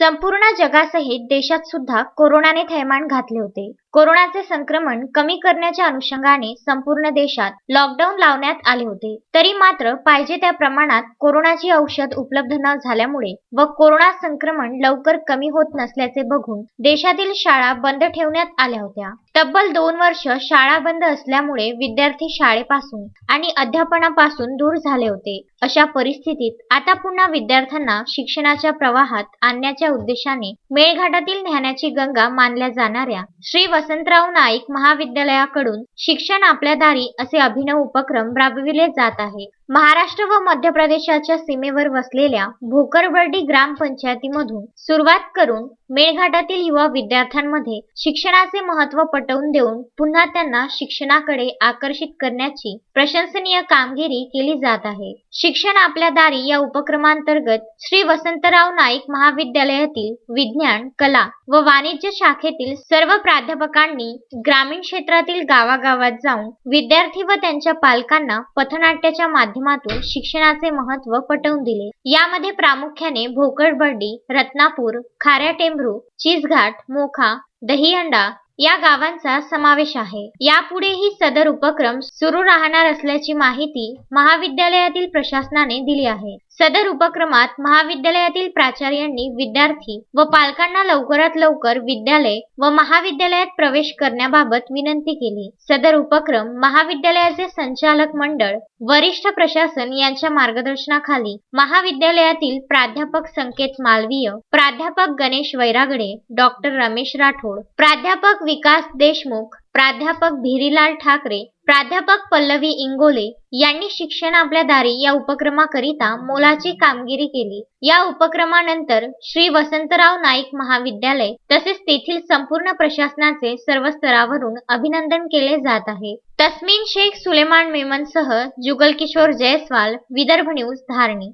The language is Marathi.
संपूर्ण जगासहित देशात सुद्धा कोरोनाने थैमान घातले होते. कोरोनाचे संक्रमण कमी करण्याच्या अनुषंगाने संपूर्ण देशात लॉकडाऊन लावण्यात आले होते. तरी मात्र पाहिजे त्या प्रमाणात कोरोनाची औषध उपलब्ध न झाल्यामुळे व कोरोना संक्रमण लवकर कमी होत नसल्याचे बघून देशातील शाळा बंद ठेवण्यात आल्या होत्या. तब्बल दोन वर्ष शाळा बंद असल्यामुळे विद्यार्थी शाळेपासून आणि अध्यापनापासून दूर झाले होते. अशा परिस्थितीत आता पुन्हा विद्यार्थ्यांना शिक्षणाच्या प्रवाहात आणण्याच्या उद्देशाने मेळघाटातील ज्ञानाची गंगा मानल्या जाणाऱ्या श्री वसंतराव नाईक महाविद्यालयाकडून शिक्षण आपल्या दारी असे अभिनव उपक्रम राबविले जात आहे. महाराष्ट्र व मध्य प्रदेशाच्या सीमेवर वसलेल्या भोकरबर्डी ग्रामपंचायतीमधून सुरुवात करून मेळघाटातील युवा विद्यार्थ्यांमध्ये शिक्षणाचे महत्त्व पटवून देऊन पुन्हा त्यांना शिक्षणाकडे आकर्षित करण्याची प्रशंसनीय कामगिरी केली जात आहे. शिक्षण आपल्या दारी या उपक्रमांतर्गत श्री वसंतराव नाईक महाविद्यालयातील विज्ञान कला व वाणिज्य शाखेतील सर्व प्राध्यापकांनी ग्रामीण क्षेत्रातील गावागावात जाऊन विद्यार्थी व त्यांच्या पालकांना पथनाट्याच्या माध्यमातून शिक्षणाचे महत्त्व पटवून दिले. यामध्ये प्रामुख्याने भोकरबर्डी रत्नापूर खाऱ्या टेंभरू चिचघाट मोखा दहीहंडा या गावांचा समावेश आहे. यापुढेही सदर उपक्रम सुरू राहणार असल्याची माहिती महाविद्यालयातील प्रशासनाने दिली आहे. सदर उपक्रमात महाविद्यालयातील प्राचार्यांनी विद्यार्थी व पालकांना लवकरात लवकर विद्यालय व महाविद्यालयात प्रवेश करण्याबाबत विनंती केली. सदर उपक्रम महाविद्यालयाचे संचालक मंडळ वरिष्ठ प्रशासन यांच्या मार्गदर्शनाखाली महाविद्यालयातील प्राध्यापक संकेत मालवीय प्राध्यापक गणेश वैरागडे डॉक्टर रमेश राठोड प्राध्यापक विकास देशमुख प्राध्यापक भिरीलाल ठाकरे प्राध्यापक पल्लवी इंगोले यांनी शिक्षण आपल्या दारी या उपक्रमाकरिता मोलाची कामगिरी केली. या उपक्रमानंतर श्री वसंतराव नाईक महाविद्यालय तसेच तेथील संपूर्ण प्रशासनाचे सर्व स्तरावरून अभिनंदन केले जात आहे. तस्मीन शेख सुलेमान मेमनसह जुगल किशोर जयस्वाल विदर्भ न्यूज धारणी.